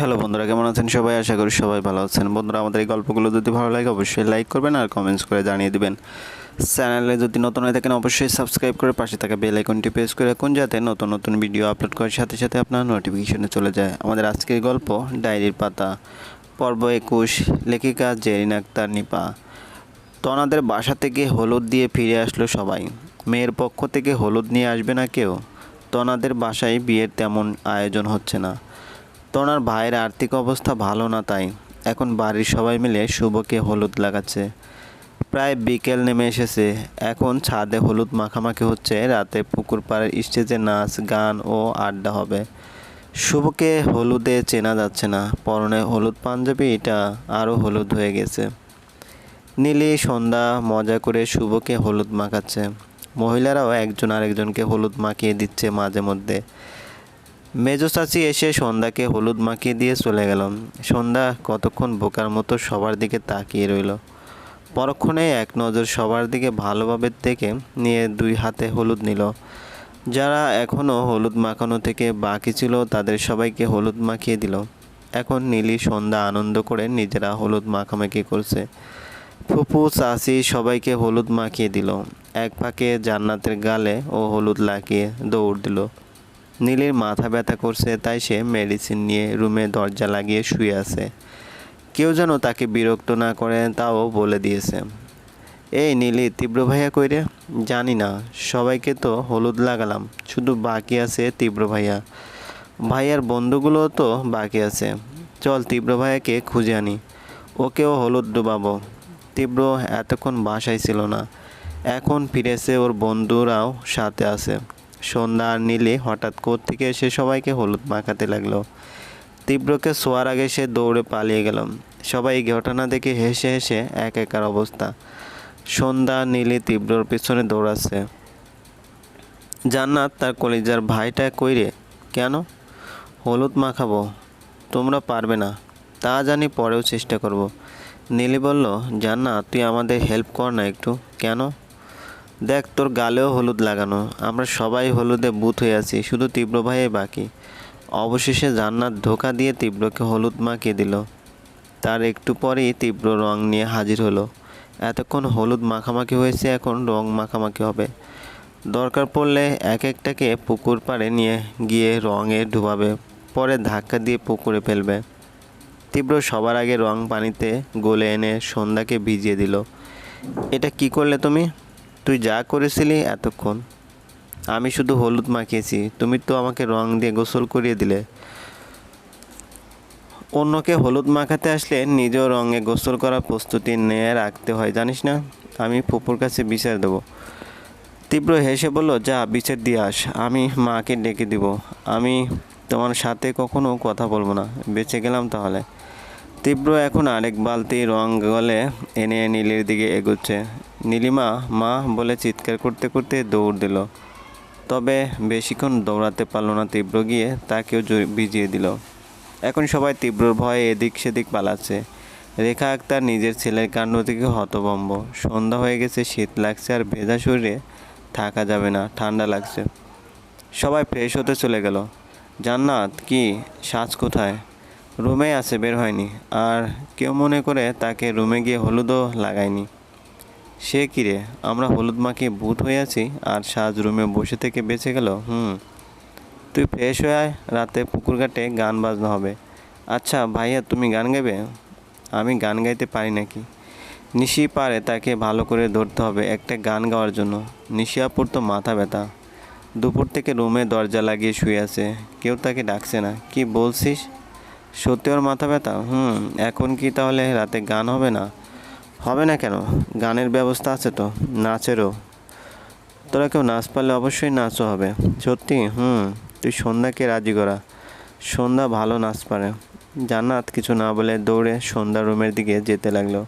Hello বন্ধুরা, কেমন আছেন সবাই? আশা করি সবাই ভালো আছেন। বন্ধুরা, আমাদের এই গল্পগুলো যদি ভালো লাগে, অবশ্যই লাইক করবেন আর কমেন্টস করে জানিয়ে দিবেন। চ্যানেলে যদি নতুন হয়ে থাকেন, অবশ্যই সাবস্ক্রাইব করে পাশে থাকা বেল আইকনটি প্রেস করে রাখুন, যাতে নতুন নতুন ভিডিও আপলোড করার সাথে সাথে আপনার নোটিফিকেশনে চলে যায়। আমাদের আজকের গল্প, ডায়েরির পাতা, পর্ব একুশ, লেখিকা জেরিন আক্তার নিপা। তনাদের বাসা থেকে হলুদ দিয়ে ফিরে আসলো সবাই। মেয়ের পক্ষ থেকে হলুদ নিয়ে আসবে না কেউ। তনাদের বাসায় বিয়ের তেমন আয়োজন হচ্ছে না। তনার ভাইয়ের আর্থিক অবস্থা ভালো না তাই। এখন বাড়ির সবাই মিলে শুভকে হলুদ লাগাচ্ছে। প্রায় বিকেল নেমে এসেছে। এখন ছাদে হলুদ মাখামাখি হচ্ছে। রাতে পুকুর পাড়ের স্টেজে নাচ, গান ও আড্ডা হবে। শুভকে হলুদে চেনা যাচ্ছে না। পরনে হলুদ পাঞ্জাবি, এটা আরও হলুদ হয়ে গেছে। নীলি সন্ধ্যা মজা করে শুভকে হলুদ মাখাচ্ছে। মহিলারাও একজন আরেকজনকে হলুদ মাখিয়ে দিচ্ছে মাঝে মধ্যে। মেজো চাচি এসে সন্ধ্যাকে হলুদ মাখিয়ে দিয়ে চলে গেল সন্ধ্যা কতক্ষণ বোকার মতো সবার দিকে তাকিয়ে রইল। পরক্ষণে এক নজর সবার দিকে ভালোভাবে দেখে নিয়ে দুই হাতে হলুদ নিল। যারা এখনও হলুদ মাখানো থেকে বাকি ছিল, তাদের সবাইকে হলুদ মাখিয়ে দিল। এখন নীলি সন্ধ্যা আনন্দ করে নিজেরা হলুদ মাখামাখি করছে। ফুপু, চাচি সবাইকে হলুদ মাখিয়ে দিল। এক ফাঁকে জান্নাতের গালে ও হলুদ লাগিয়ে দৌড় দিল। নীলির মাথা ব্যথা করছে, তাই সে মেডিসিন নিয়ে রুমে দরজা লাগিয়ে শুয়ে আছে। কেউ যেন তাকে বিরক্ত না করে, তাও বলে দিয়েছে। এই নীলি, তীব্র ভাইয়া কইরে জানি না, সবাইকে তো হলুদ লাগালাম, শুধু বাকি আছে তীব্র ভাইয়া। ভাইয়ার বন্ধুগুলো তো বাকি আছে। চল তীব্র ভাইয়াকে খুঁজে আনি, ওকেও হলুদ ডুবাবো। তীব্র এতক্ষণ বাসায় ছিল না, এখন ফিরেছে ওর বন্ধুরাও সাথে আছে। সন্ধ্যা আর নীলে হঠাৎ থেকে এসে সবাইকে হলুদ মাখাতে লাগল। তীব্রকে শোয়ার আগে সে দৌড়ে পালিয়ে গেল। সবাই এই ঘটনা দেখে হেসে হেসে এক একার অবস্থা। সন্ধ্যা নীলে তীব্রর পিছনে দৌড়াচ্ছে। জান্নাত তার কলিজার ভাইটা কইরে কেন? হলুদ মাখাবো। তোমরা পারবে না। তা জানি পরেও চেষ্টা করব। নীলি বলল, জান্নাত, তুই আমাদের হেল্প কর না একটু। কেন? দেখ, তোর গালেও হলুদ লাগানো। আমরা সবাই হলুদে বুথ হয়ে আছি, শুধু তীব্র ভাইয়ে বাকি। অবশেষে জান্নাত ধোকা দিয়ে তীব্রকে হলুদ মাখিয়ে দিল। তার একটু পরেই তীব্র রং নিয়ে হাজির হলো। এতক্ষণ হলুদ মাখামাখি হয়েছে, এখন রং মাখামাখি হবে। দরকার পড়লে এক একটাকে পুকুর পাড়ে নিয়ে গিয়ে রঙে ডুবাবে, পরে ধাক্কা দিয়ে পুকুরে ফেলবে। তীব্র সবার আগে রং পানিতে গলে এনে সন্ধ্যাকে ভিজিয়ে দিল। এটা কি করলে তুমি? তুই যা করেছিলি এতক্ষণ। আমি শুধু হলুদ মাখিয়েছি, তুমি তো আমাকে রং দিয়ে গোসল করিয়ে দিলে। অন্যকে হলুদ মাখাতে আসলে নিজেও রঙে গোসল করার প্রস্তুতি নিয়ে রাখতে হয়, জানিস না? আমি ফুপুর কাছে বিচার দেবো। তীব্র হেসে বলল, যা, বিচার দিয়ে আস। আমি মাকে ডেকে দিব। আমি তোমার সাথে কখনো কথা বলব না। বেঁচে গেলাম তাহলে। তীব্র এখন আরেক বালতি রং গলে এনে নীলির দিকে এগোচ্ছে। নীলিমা মা বলে চিৎকার করতে করতে দৌড় দিল। তবে বেশিক্ষণ দৌড়াতে পারল না তীব্র গিয়ে, তাকেও ভিজিয়ে দিল। এখন সবাই তীব্রর ভয়ে এদিক সেদিক পালাচ্ছে। রেখা আক্তার নিজের ছেলের কাণ্ড থেকে হতভম্ব। সন্ধ্যা হয়ে গেছে, শীত লাগছে আর ভেজা শরীরে থাকা যাবে না, ঠান্ডা লাগছে। সবাই ফ্রেশ হতে চলে গেল। জান্নাত, কি? সাজ কোথায়? রুমে আছে, বের হয়নি। আর কেউ মনে করে তাকে রুমে গিয়ে হলুদও লাগায়নি। সে কিরে আমরা হলুদ মাখিয়ে বুথ হয়ে আছি আর সাজ রুমে বসে থেকে বেঁচে গেল? হুম। তুই ফ্রেশ হয়ে আয়, রাতে পুকুর ঘাটে গান বাজনা হবে। আচ্ছা ভাইয়া, তুমি গান গাইবে? আমি গান গাইতে পারি নাকি? নিশি পারে তাকে ভালো করে ধরতে হবে একটা গান গাওয়ার জন্য। নিশিয়াপুর তো মাথা ব্যথা। দুপুর থেকে রুমে দরজা লাগিয়ে শুয়ে আছে। কেউ তাকে ডাকছে না। কি বলছিস? সত্যি ওর মাথা ব্যথা? হুম, এখন কি তাহলে রাতে গান হবে না? হবে না কেন? গানের ব্যবস্থা আছে তো, নাচেরও। তোরা কেউ নাচ পারলে অবশ্যই নাচও হবে। সত্যি? হুম, তুই সন্ধ্যাকে রাজি করা। সন্ধ্যা ভালো নাচ পারে। জান্নাত, কিছু না বলে দৌড়ে সন্ধ্যা রুমের দিকে যেতে লাগল।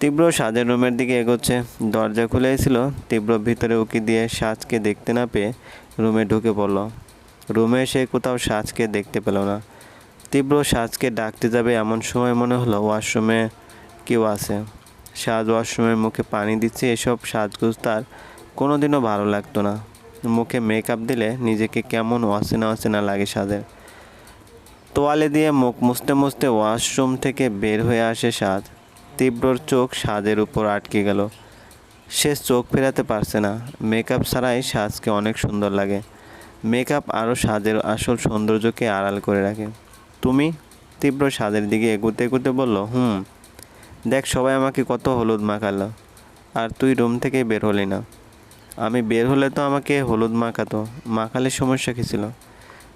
তীব্র সাজের রুমের দিকে এগোচ্ছে। দরজা খুলেছিল তীব্র ভিতরে উকি দিয়ে সাজকে দেখতে না পেয়ে রুমে ঢুকে পড়ল। রুমে এসে কোথাও সাজকে দেখতে পেল না। তীব্র সাজকে ডাকতে যাবে এমন সময় মনে হলো ওয়াশরুমে কেউ আছে। সাজ ওয়াশরুমের মুখে পানি দিচ্ছে, এসব সাজগোজ তার কোনোদিনও ভালো লাগতো না। মুখে মেকআপ দিলে নিজেকে কেমন অচেনা অচেনা লাগে সাজের। তোয়ালে দিয়ে মুখ মুছতে মুছতে ওয়াশরুম থেকে বের হয়ে আসে সাজ। তীব্রর চোখ সাজের উপর আটকে গেল। সে চোখ ফেরাতে পারছে না। মেকআপ ছাড়াই সাজকে অনেক সুন্দর লাগে। মেকআপ আরও সাজের আসল সৌন্দর্যকে আড়াল করে রাখে। তুমি তীব্র স্বাদের দিকে এগুতে এগুতে বলল, হুম, দেখ সবাই আমাকে কত হলুদ মাখালো, আর তুই রুম থেকে বের হলি না। আমি বের হলে তো আমাকে হলুদ মাখাতো, মাখালে সমস্যা কী ছিল?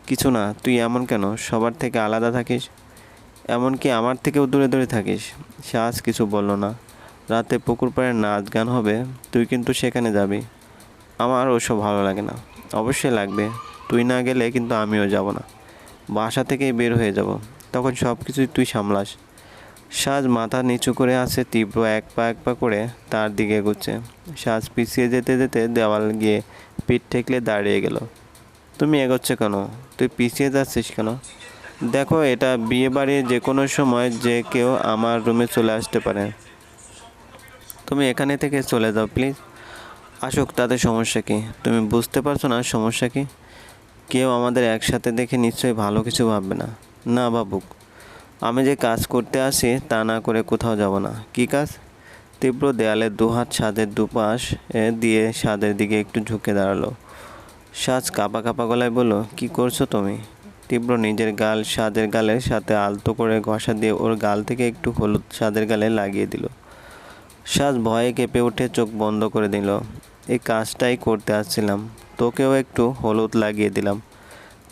কিছু না, তুই এমন কেন? সবার থেকে আলাদা থাকিস? এমনকি আমার থেকেও দূরে দূরে থাকিস। সাজ কিছু বলল না। রাতে পুকুর পাড়ে নাচ গান হবে, তুই কিন্তু সেখানে যাবি। আমার ওসব ভালো লাগে না। অবশ্যই লাগবে। তুই না গেলে কিন্তু আমিও যাব না। বাসা থেকেই বের হয়ে যাব। তখন সব কিছুই তুই সামলাস। সাজ মাথা নিচু করে আছে, তীব্র এক পা এক পা করে তার দিকে এগুচ্ছে। সাজ পিছিয়ে যেতে যেতে দেওয়াল গিয়ে পিঠ ঠেকলে দাঁড়িয়ে গেল। তুমি এগোচ্ছে কেন? তুই পিছিয়ে যাচ্ছিস কেন? দেখো, এটা বিয়ে বাড়ি যে কোনো সময় যে কেউ আমার রুমে চলে আসতে পারে। তুমি এখানে থেকে চলে যাও, প্লিজ। আসুক, তাতে সমস্যা কী? তুমি বুঝতে পারছ না সমস্যা কি? কেউ আমাদের একসাথে দেখে নিশ্চয়ই ভালো কিছু ভাববে না। না ভাবুক। আমি যে কাজ করতে আসি, তা না করে কোথাও যাব না। কী কাজ? তীব্র দেয়ালের দুহাত সাদের দুপাশ দিয়ে সাদের দিকে একটু ঝুঁকে দাঁড়াল। সাজ কাপা কাপা গলায় বলল, কি করছ তুমি? তীব্র নিজের গাল সাদের গালের সাথে আলতো করে ঘষা দিয়ে ওর গাল থেকে একটু হলুদ সাদের গালে লাগিয়ে দিল। সাজ ভয়ে কেঁপে উঠে চোখ বন্ধ করে দিল। এই কাজটাই করতে আসছিলাম। তোকেও একটু হলুদ লাগিয়ে দিলাম।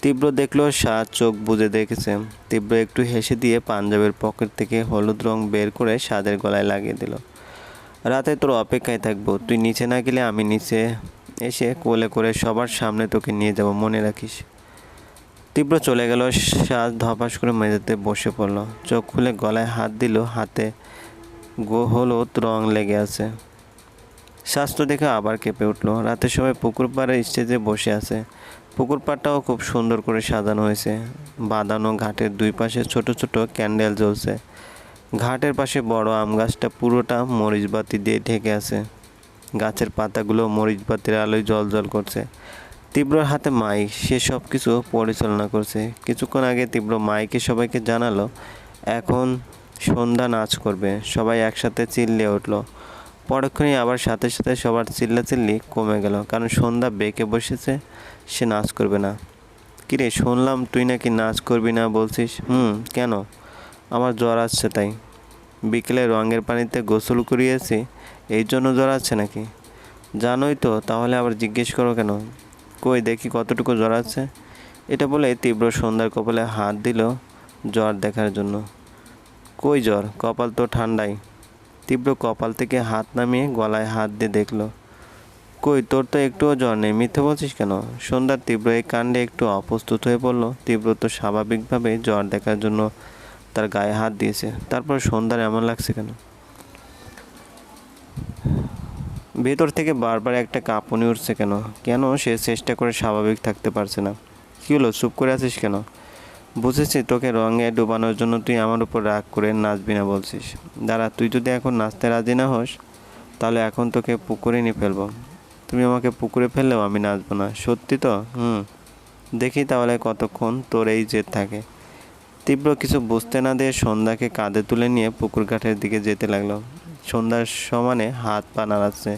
তীব্র দেখল সাজ চোখ বুজে দেখেছে। তীব্র একটু হেসে দিয়ে পাঞ্জাবের পকেট থেকে হলুদ রং বের করে সাদের গলায় লাগিয়ে দিল। রাতে তোর অপেক্ষায় থাকব। তুই নিচে না গেলে আমি নিচে এসে কোলে করে সবার সামনে তোকে নিয়ে যাব, মনে রাখিস। তীব্র চলে গেল সাজ ধপাস করে মেঝেতে বসে পড়ল। চোখ খুলে গলায় হাত দিল, হাতে গো হলুদ রং লেগে আছে। স্বাস্থ্য দেখে আবার কেঁপে উঠল। রাতে সবাই পুকুর পাড়ে স্টেজে বসে আছে। পুকুর পাড়টাও খুব সুন্দর করে সাজানো হয়েছে। বাঁধানো ঘাটের দুই পাশে ছোট ছোট ক্যান্ডেল জ্বলছে। ঘাটের পাশে বড় আম গাছটা পুরোটা মরিচ বাতি দিয়ে ঢেকে আছে। গাছের পাতাগুলো মরিচ বাতির আলোয় জল জল করছে। তীব্রর হাতে মাইক, সে সব কিছু পরিচালনা করছে। কিছুক্ষণ আগে তীব্র মাইকে সবাইকে জানালো, এখন সন্ধ্যা নাচ করবে। সবাই একসাথে চিল্লে উঠল। পরক্ষণেই আবার সাথে সাথে সবার চিল্লাচিল্লি কমে গেল, কারণ সন্ধ্যা বেঁকে বসেছে, সে নাচ করবে না। কিরে, শুনলাম তুই নাকি নাচ করবি না বলছিস? হুম, কেন? আমার জ্বর আসছে তাই। বিকেলে রঙের পানিতে গোসল করিয়েছি, এই জন্য জ্বর আসছে নাকি? জানোই তো, তাহলে আবার জিজ্ঞেস করো কেন? কই, দেখি কতটুকু জ্বর আছে এটা বলে তীব্র সন্ধ্যার কপালে হাত দিল জ্বর দেখার জন্য। কই জ্বর? কপাল তো ঠান্ডাই। তীব্র কপাল থেকে হাত নামিয়ে গলায় হাত দিয়ে দেখল, কই, তোর তো একটুও জ্বর নেই, মিথ্যে বলছিস কেন? সন্ধ্যার তীব্র এই কাণ্ডে একটু অপ্রস্তুত হয়ে পড়ল। তীব্র তো স্বাভাবিকভাবে জ্বর দেখার জন্য তার গায়ে হাত দিয়েছে। তারপর সন্ধ্যার এমন লাগছে কেন? ভেতর থেকে বারবার একটা কাঁপুনি উঠছে কেন? কেন সে চেষ্টা করে স্বাভাবিক থাকতে পারছে না? কী হলো, চুপ করে আছিস কেন? বুঝেছি, তোকে রঙে ডুবানোর জন্য তুই আমার উপর রাগ করে নাচবি না বলছিস। দাঁড়া, তুই যদি এখন নাচতে রাজি না হোস, তাহলে এখন তোকে পুকুরে নিয়ে ফেলব। তুমি আমাকে পুকুরে ফেললেও আমি নাচবো না। সত্যি তো? হুম। দেখি তাহলে কতক্ষণ তোর এই জেদ থাকে। তীব্র কিছু বুঝতে না দিয়ে সন্ধ্যাকে কাঁধে তুলে নিয়ে পুকুর ঘাটের দিকে যেতে লাগল। সন্ধ্যার সমানে হাত পা নাড়াচ্ছে।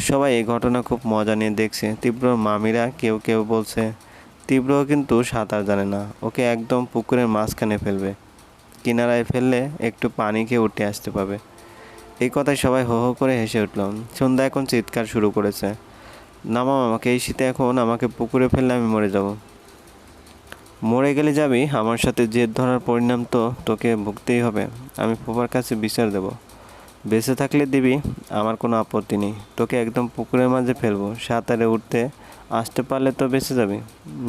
সবাই এই ঘটনা খুব মজা নিয়ে দেখছে। তীব্র মামিরা কেউ কেউ বলছে তীব্র কিন্তু সাঁতার জানে না। ওকে একদম পুকুরের মাঝখানে ফেলবে। কিনারায় ফেললে একটু পানি খেয়ে উঠে আসতে পাবে। এই কথায় সবাই হো হো করে হেসে উঠল। সন্ধ্যা এখন চিৎকার শুরু করেছে। নামাম আমাকে, এই শীতে এখন আমাকে পুকুরে ফেললে আমি মরে যাব। মরে গেলে যাবি, আমার সাথে জেদ ধরার পরিণাম তো তোকে ভুগতেই হবে। আমি ফুপার কাছে বিচার দেব। বেঁচে থাকলে দিবি, আমার কোনো আপত্তি নেই। তোকে একদম পুকুরের মাঝে ফেলব। সাঁতারে উঠতে আসতে পারলে তো বেঁচে যাবে।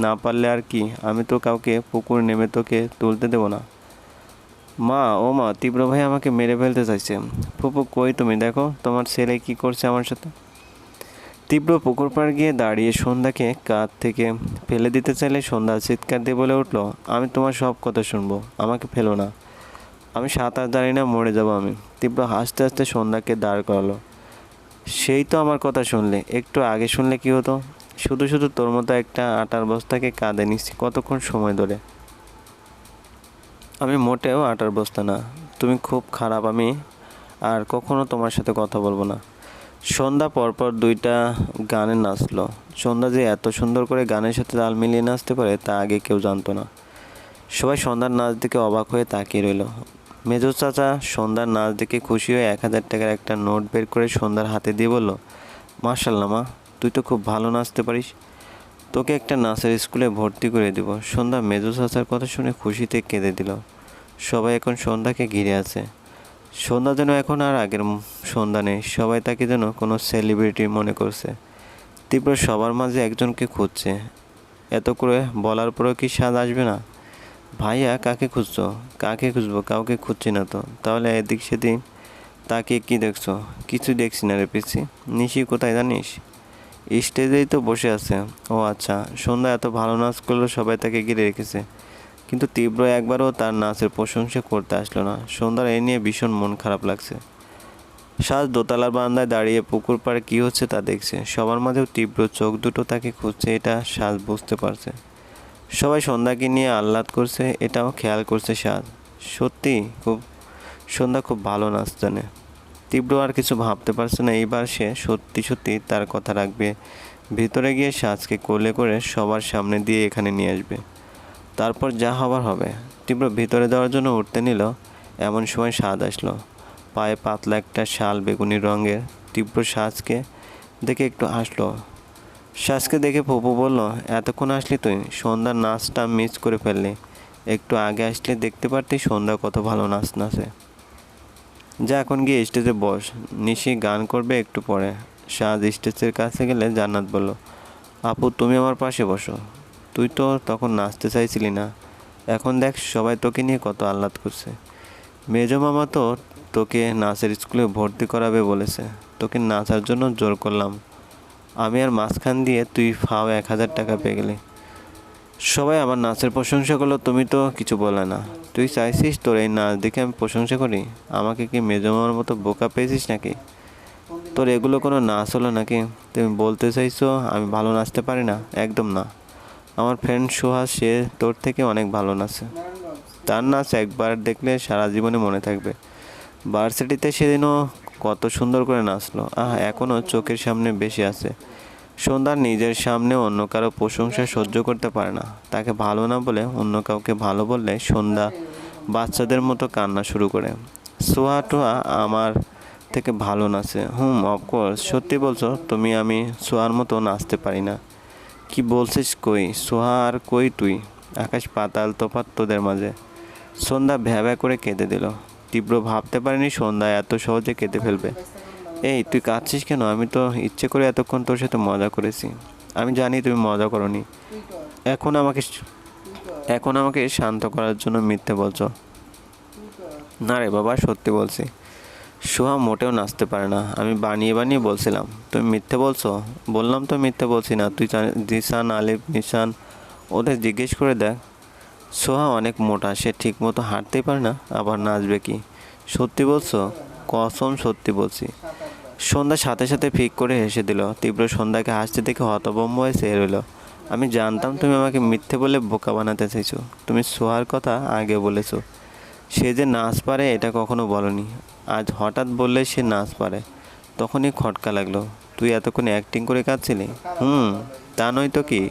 না পারলে আর কি? আমি তো কাউকে, পুকুর নেমে তোকে তুলতে দেবো না। মা, ও মা, তীব্র ভাই আমাকে মেরে ফেলতে চাইছে। ফুপু, কই তুমি? দেখো, তোমার ছেলে কি করছে আমার সাথে? তীব্র পুকুর পাড় গিয়ে দাঁড়িয়ে সন্ধ্যাকে কাঁধ থেকে ফেলে দিতে চাইলে সন্ধ্যা চিৎকার দিয়ে বলে উঠল, আমি তোমার সব কথা শুনব, আমাকে ফেলো না। আমি সাঁতার দাঁড়িয়ে না, মরে যাব আমি। তীব্র হাসতে হাসতে সন্ধ্যাকে দাঁড় করালো, সেই তো আমার কথা শুনলে, একটু আগে শুনলে কি হতো? শুধু শুধু তোর মতো একটা আটার বস্তাকে কাঁধে নিচ্ছি কতক্ষণ সময় ধরে? আমি মোটেও আটার বস্তা না, তুমি খুব খারাপ আমি, আর কখনো তোমার সাথে কথা বলব না। সন্ধ্যা পরপর দুইটা গানে নাচলো। সন্ধ্যা যে এত সুন্দর করে গানের সাথে তাল মিলিয়ে নাচতে পারে তা আগে কেউ জানতো না। সবাই সন্ধ্যার নাচ দেখে অবাক হয়ে তাকিয়ে রইল। মেজো চাচা সন্ধ্যার নাচ দেখে খুশি হয়ে এক হাজার টাকার একটা নোট বের করে সন্ধ্যার হাতে দিয়ে বলল মার্শাল্লাহ মা তুই তো খুব ভালো নাচতে পারিস। তোকে একটা নাচের স্কুলে ভর্তি করে দিব। সন্ধ্যা মেজো চাচার কথা শুনে খুশিতে কেঁদে দিল। সবাই এখন সন্ধ্যাকে ঘিরে আছে। সন্ধ্যা যেন এখন আর আগের সন্ধ্যা নেই। সবাই তাকে যেন কোনো সেলিব্রিটি মনে করছে। তীব্র সবার মাঝে একজনকে খুঁজছে। এত করে বলার পরেও কি স্বাদ আসবে না? ভাইয়া, কাকে খুঁজছো? কাকে খুঁজবো? কাউকে খুঁজছি না তো। তাহলে এদিক সেদিন তাকে কি দেখছ? কিছু দেখছি না রে পিসি নিশি কোথায় জানিস? স্টেজেই তো বসে আছে। ও আচ্ছা সন্ধ্যা এত ভালো নাচ করল, সবাই তাকে ঘিরে রেখেছে। কিন্তু তীব্র একবারও তার নাচের প্রশংসা করতে আসলো না। সন্ধ্যার এ নিয়ে ভীষণ মন খারাপ লাগছে। সাজ দোতলার বারান্দায় দাঁড়িয়ে পুকুর পাড়ে কী হচ্ছে তা দেখছে। সবার মাঝেও তীব্র চোখ দুটো তাকে খুঁজছে, এটা সাজ বুঝতে পারছে। সবাই সন্ধ্যাকে নিয়ে আহ্লাদ করছে, এটাও খেয়াল করছে সাজ। সত্যি খুব, সন্ধ্যা খুব ভালো নাচ জানে। তীব্র আর কিছু ভাবতে পারছে না, এইবার সে সত্যি সত্যি তার কথা রাখবে। ভিতরে গিয়ে সাজকে কোলে করে সবার সামনে দিয়ে এখানে নিয়ে আসবে। তারপর যা হবার হবে। তীব্র ভিতরে দেওয়ার জন্য উঠতে নিল, এমন সময় স্বাদ আসলো। পায়ে পাতলা একটা শাল বেগুনি রঙের তীব্র সাজকে দেখে একটু হাসলো। শ্বাসকে দেখে পপু বলল, এতক্ষণ আসলি তুই? সন্ধ্যার নাচটা মিস করে ফেললি। একটু আগে আসলে দেখতে পারতি সন্ধ্যা কত ভালো নাচ নাচে। যা এখন গিয়ে স্টেজে বস। নিশি গান করবে একটু পরে। সাজ স্টেজের কাছে গেলে জান্নাত বলল, আপু, তুমি আমার পাশে বসো। তুই তো তখন নাচতে চাইছিলি না। এখন দেখ, সবাই তোকে নিয়ে কত আহ্লাদ করছে। মেজো মামা তো তোকে নাচের স্কুলে ভর্তি করাবে বলেছে। তোকে নাচার জন্য জোর করলাম। আমি আর মাঝখান দিয়ে তুই ফাও এক হাজার টাকা পেয়ে গেলি। সবাই আমার নাচের প্রশংসা করল, তুমি তো কিছু বলে না। তুই চাইছিস তোর এই নাচ দেখে আমি প্রশংসা করি? আমাকে কি মেজমার মতো বোকা পেয়েছিস নাকি? তোর এগুলো কোনো নাচ হলো নাকি? তুমি বলতে চাইছো আমি ভালো নাচতে পারি না? একদম না। আমার ফ্রেন্ড সুহাস, সে তোর থেকে অনেক ভালো নাচে। তার নাচ একবার দেখলে সারা জীবনে মনে থাকবে। ভার্সিটিতে সেদিনও কত সুন্দর করে নাচলো। আহ এখনও চোখের সামনে বেশি আছে। সন্ধ্যার নিজের সামনে অন্য কারও প্রশংসা সহ্য করতে পারে না। তাকে ভালো না বলে অন্য কাউকে ভালো বললে সন্ধ্যা বাচ্চাদের মতো কান্না শুরু করে। সোহা টোহা আমার থেকে ভালো নাচে। হুম অফকোর্স সত্যি বলছো, তুমি আমি সোহার মতো নাচতে পারি না। কি বলছিস কই? সোহা আর কই তুই? আকাশ পাতাল তফাৎ তোদের মাঝে। সন্ধ্যা ভ্যাভ্যা করে কেঁদে দিল। তীব্র ভাবতে পারেনি সন্ধ্যা এত সহজে কেঁদে ফেলবে। এই, তুই কাঁদছিস কেন? আমি তো ইচ্ছে করে এতক্ষণ তোর সাথে মজা করেছি। আমি জানি তুমি মজা করনি। এখন আমাকে এখন আমাকে শান্ত করার জন্য মিথ্যে বলছো। না রে বাবা, সত্যি বলছি। সোহা মোটেও নাচতে পারে না। আমি বানিয়ে বানিয়ে বলছিলাম, তুমি মিথ্যে বলছো? বললাম, তো মিথ্যে বলছি না। তুই জিসান আলিফ, নিশান, ওদের জিজ্ঞেস করে দেখ। সোহা অনেক মোটা, সে ঠিক মতো হাঁটতেই পারে না, আবার নাচবে কি? সত্যি বলছো? কসম সত্যি বলছি। সন্ধ্যা সাথে সাথে ফিক করে হেসে দিল। তীব্র সন্ধ্যাকে হাসতে দেখে হতভম্ব হয়ে সে রইল। আমি জানতাম তুমি আমাকে মিথ্যে বলে বোকা বানাতে চাইছো। তুমি সোহার কথা আগে বলেছ। সে যে নাচ পারে এটা কখনো বলনি। আজ হঠাৎ বললে সে নাচ পারে। তখনই খটকা লাগল। তুই এতক্ষণ অ্যাক্টিং করে কাঁদছিলি? হুম, তা নয় তো কি?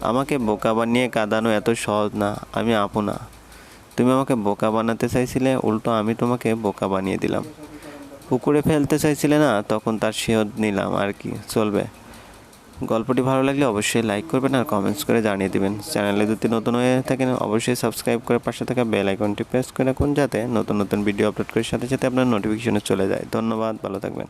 আমাকে বোকা বানিয়ে কাঁদানো এত সহজ না। আমি আপু না। তুমি আমাকে বোকা বানাতে চাইছিলে, উল্টো আমি তোমাকে বোকা বানিয়ে দিলাম। পুকুরে ফেলতে চাইছিলে না, তখন তার শেহদ নিলাম আর কি, চলবে। গল্পটি ভালো লাগলে অবশ্যই লাইক করবেন আর কমেন্টস করে জানিয়ে দেবেন। চ্যানেলে যদি নতুন হয়ে থাকেন, অবশ্যই সাবস্ক্রাইব করে পাশে থাকা বেল আইকনটি প্রেস করে রাখুন যাতে নতুন নতুন ভিডিও আপলোড করার সাথে সাথে আপনার নোটিফিকেশনে চলে যায়। ধন্যবাদ, ভালো থাকবেন।